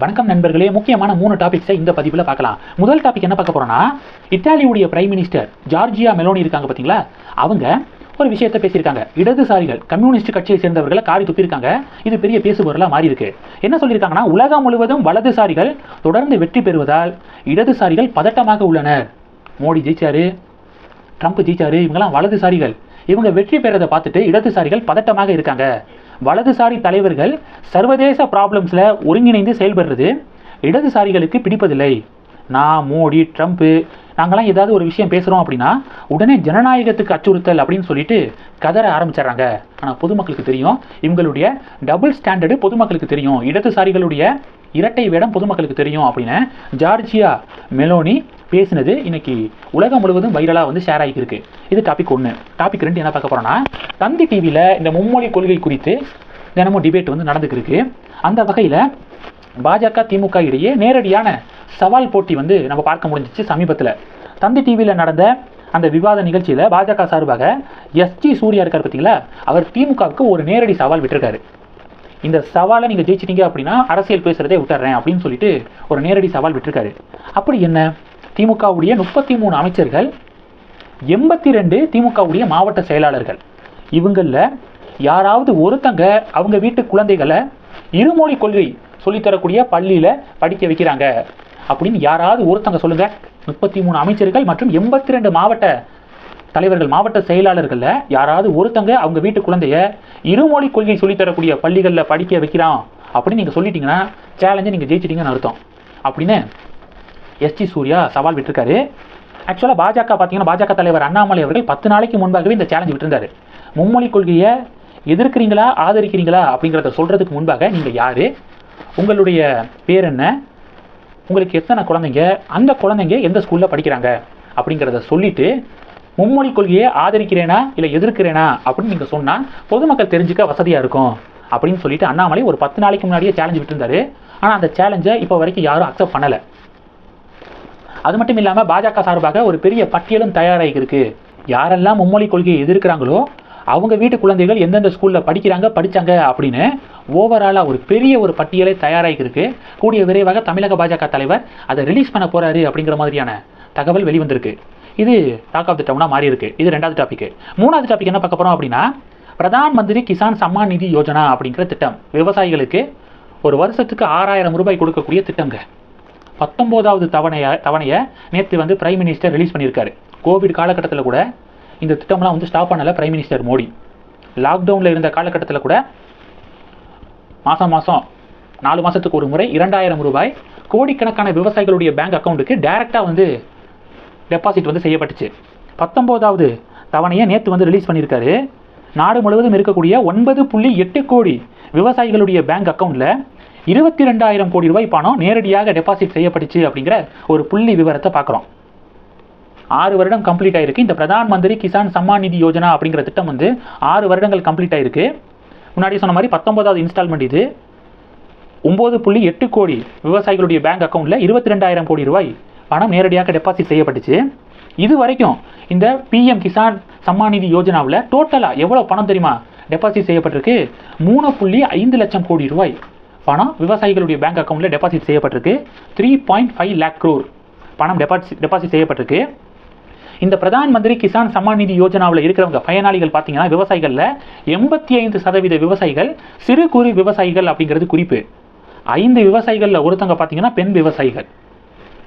வணக்கம் நண்பர்களே முக்கியமான மூணு டாபிக்ஸை இந்த பதிவில் பார்க்கலாம். முதல் டாபிக் என்ன பார்க்க போறோம்னா இத்தாலியுடைய பிரைம் மினிஸ்டர் ஜார்ஜியா மெலோனி இருக்காங்க பார்த்தீங்களா அவங்க ஒரு விஷயத்தை பேசியிருக்காங்க. இடதுசாரிகள் கம்யூனிஸ்ட் கட்சியை சேர்ந்தவர்களை காரி துப்பியிருக்காங்க. இது பெரிய பேசுபொருளாக மாறி இருக்கு என்ன சொல்லியிருக்காங்கன்னா உலகம் முழுவதும் வலதுசாரிகள் தொடர்ந்து வெற்றி பெறுவதால் இடதுசாரிகள் பதட்டமாக உள்ளனர். மோடி ஜெயிச்சாரு ட்ரம்ப் ஜெயிச்சாரு இவங்கெல்லாம் வலதுசாரிகள். இவங்க வெற்றி பெறதை பார்த்துட்டு இடதுசாரிகள் பதட்டமாக இருக்காங்க. வலதுசாரி தலைவர்கள் சர்வதேச ப்ராப்ளம்ஸில் ஒருங்கிணைந்து செயல்படுறது இடதுசாரிகளுக்கு பிடிப்பதில்லை. நான் மோடி ட்ரம்ப்பு நாங்களாம் ஏதாவது ஒரு விஷயம் பேசுகிறோம் அப்படின்னா உடனே ஜனநாயகத்துக்கு அச்சுறுத்தல் அப்படின்னு சொல்லிட்டு கதற ஆரம்பிச்சிடுறாங்க. ஆனால் பொதுமக்களுக்கு தெரியும் இவங்களுடைய டபுள் ஸ்டாண்டர்டு பொதுமக்களுக்கு தெரியும். இடதுசாரிகளுடைய இரட்டை வேடம் பொதுமக்களுக்கு தெரியும் அப்படின்னு ஜார்ஜியா மெலோனி பேசினது இன்னைக்கு உலகம் முழுவதும் வைரலாக வந்து ஷேர் ஆகியிருக்கு இது டாபிக் ஒன்று டாபிக் ரெண்டு என்ன பார்க்க போகிறோன்னா தந்தி டிவியில் இந்த மும்மொழி கொள்கை குறித்து தினமும் டிபேட் வந்து நடந்துக்கிருக்கு. அந்த வகையில் பாஜக திமுக இடையே நேரடியான சவால் போட்டி வந்து நம்ம பார்க்க முடிஞ்சிச்சு சமீபத்தில். தந்தி டிவியில் நடந்த அந்த விவாத நிகழ்ச்சியில் பாஜக சார்பாக எஸ்ஜி சூர்யா இருக்கார் பார்த்தீங்களா அவர் திமுகவுக்கு ஒரு நேரடி சவால் விட்டிருக்காரு. இந்த சவாலை நீங்கள் ஜெயிச்சிட்டீங்க அப்படின்னா அரசியல் பேசுகிறதே விட்டுறேன் அப்படின்னு சொல்லிட்டு ஒரு நேரடி சவால் விட்டிருக்காரு. அப்படி என்ன? திமுகவுடைய முப்பத்தி மூணு அமைச்சர்கள் எண்பத்தி ரெண்டு திமுகவுடைய மாவட்ட செயலாளர்கள். இவங்களில் யாராவது ஒருத்தங்க அவங்க வீட்டு குழந்தைகளை இருமொழி கொள்கை சொல்லித்தரக்கூடிய பள்ளியில் படிக்க வைக்கிறாங்க. அப்படின்னு யாராவது ஒருத்தங்க சொல்லுங்கள் முப்பத்தி மூணு அமைச்சர்கள் மற்றும் எண்பத்தி ரெண்டு மாவட்ட தலைவர்கள் மாவட்ட செயலாளர்களில் யாராவது ஒருத்தங்க அவங்க வீட்டு குழந்தைய இருமொழி கொள்கை சொல்லித்தரக்கூடிய பள்ளிகளில் படிக்க வைக்கிறான் அப்படின்னு நீங்கள் சொல்லிட்டீங்கன்னா சேலஞ்சை நீங்கள் ஜெயிச்சிட்டீங்கன்னு அர்த்தம். அப்படின்னு எஸ்டி சூர்யா சவால் விட்டுருக்காரு. ஆக்சுவலாக பாஜக பார்த்தீங்கன்னா பாஜக தலைவர் அண்ணாமலை அவர்கள் பத்து நாளைக்கு முன்பாகவே இந்த சேலஞ்ச் விட்டுருந்தாரு. மும்மொழி கொள்கையை எதிர்க்கிறீங்களா ஆதரிக்கிறீங்களா அப்படிங்கிறத சொல்கிறதுக்கு முன்பாக நீங்கள் யார்? உங்களுடைய பேர் என்ன? உங்களுக்கு எத்தனை குழந்தைங்க? அந்த குழந்தைங்க எந்த ஸ்கூலில் படிக்கிறாங்க? அப்படிங்கிறத சொல்லிவிட்டு மும்மொழி கொள்கையை ஆதரிக்கிறேனா இல்லை எதிர்க்கிறேனா அப்படின்னு நீங்கள் சொன்னால் பொதுமக்கள் தெரிஞ்சுக்க வசதியாக இருக்கும் அப்படின்னு சொல்லிட்டு அண்ணாமலை ஒரு பத்து நாளைக்கு முன்னாடியே சேலஞ்சு விட்டுருந்தாரு. ஆனால் அந்த சேலஞ்சை இப்போ வரைக்கும் யாரும் அக்செப்ட் பண்ணலை. அது மட்டும் இல்லாமல் பாஜக சார்பாக ஒரு பெரிய பட்டியலும் தயாராகிருக்கு யாரெல்லாம் மும்மொழி கொள்கையை எதிர்க்கிறாங்களோ அவங்க வீட்டு குழந்தைகள் எந்தெந்த ஸ்கூலில் படிக்கிறாங்க படித்தாங்க அப்படின்னு ஓவராலாக ஒரு பெரிய ஒரு பட்டியலே தயாராகிருக்கு கூடிய விரைவாக தமிழக பாஜக தலைவர் அதை ரிலீஸ் பண்ண போகிறாரு அப்படிங்கிற மாதிரியான தகவல் வெளிவந்திருக்கு. இது டாக் ஆஃப் த டவுனாக மாறி இருக்கு. இது ரெண்டாவது டாபிக் மூணாவது டாபிக் என்ன பார்க்க போகிறோம் அப்படின்னா பிரதான் மந்திரி கிசான் சம்மான் நிதி யோஜனா அப்படிங்கிற திட்டம். விவசாயிகளுக்கு ஒரு வருஷத்துக்கு ஆறாயிரம் ரூபாய் கொடுக்கக்கூடிய திட்டங்க. பத்தொம்போதாவது தவணையை தவணையை நேற்று வந்து பிரைம் மினிஸ்டர் ரிலீஸ் பண்ணியிருக்காரு. கோவிட் காலகட்டத்தில் கூட இந்த திட்டம்லாம் வந்து ஸ்டாப் பண்ணலை பிரைம் மினிஸ்டர் மோடி. லாக்டவுனில் இருந்த காலகட்டத்தில் கூட மாதம் மாதம் நாலு மாதத்துக்கு ஒரு முறை இரண்டாயிரம் ரூபாய் கோடிக்கணக்கான விவசாயிகளுடைய பேங்க் அக்கௌண்ட்டுக்கு டைரெக்டாக வந்து டெபாசிட் வந்து செய்யப்பட்டுச்சு. பத்தொம்போதாவது தவணையை நேற்று வந்து ரிலீஸ் பண்ணியிருக்காரு. நாடு முழுவதும் இருக்கக்கூடிய ஒன்பது புள்ளி எட்டு கோடி விவசாயிகளுடைய பேங்க் அக்கௌண்ட்டில் இருபத்தி ரெண்டாயிரம் கோடி ரூபாய் பணம் நேரடியாக டெபாசிட் செய்யப்பட்டுச்சு அப்படிங்கிற ஒரு புள்ளி விவரத்தை பார்க்குறோம். ஆறு வருடம் கம்ப்ளீட் ஆயிருக்கு. இந்த பிரதான் மந்திரி கிசான் சம்மான் நிதி யோஜனா அப்படிங்கிற திட்டம் வந்து ஆறு வருடங்கள் கம்ப்ளீட் ஆயிருக்கு. முன்னாடி சொன்ன மாதிரி பத்தொன்பதாவது இன்ஸ்டால்மெண்ட் இது. ஒம்பது புள்ளி எட்டு கோடி விவசாயிகளுடைய பேங்க் அக்கௌண்ட்டில் இருபத்தி ரெண்டாயிரம் கோடி ரூபாய் பணம் நேரடியாக டெபாசிட் செய்யப்பட்டுச்சு. இது வரைக்கும் இந்த பிஎம் கிசான் சம்மான் நிதி யோஜனாவில் டோட்டலாக எவ்வளோ பணம் தெரியுமா? டெபாசிட் செய்யப்பட்டிருக்கு. மூணு புள்ளி ஐந்து லட்சம் கோடி ரூபாய். பணம் விவசாயிகளுடைய பேங்க் அக்கௌண்ட்டில் டெபாசிட் செய்யப்பட்டிருக்கு. Three point five lakh crore பணம் டெபாசிட் டெபாசிட் செய்யப்பட்டிருக்கு. இந்த பிரதான் மந்திரி கிசான் சம்மான் நிதி யோஜனாவில் இருக்கிறவங்க பயனாளிகள் பார்த்தீங்கன்னா விவசாயிகளில் எண்பத்தி ஐந்து சதவீத விவசாயிகள் சிறு குறு விவசாயிகள் அப்படிங்கிறது குறிப்பு. ஐந்து விவசாயிகளில் ஒருத்தவங்க பார்த்தீங்கன்னா பெண் விவசாயிகள்.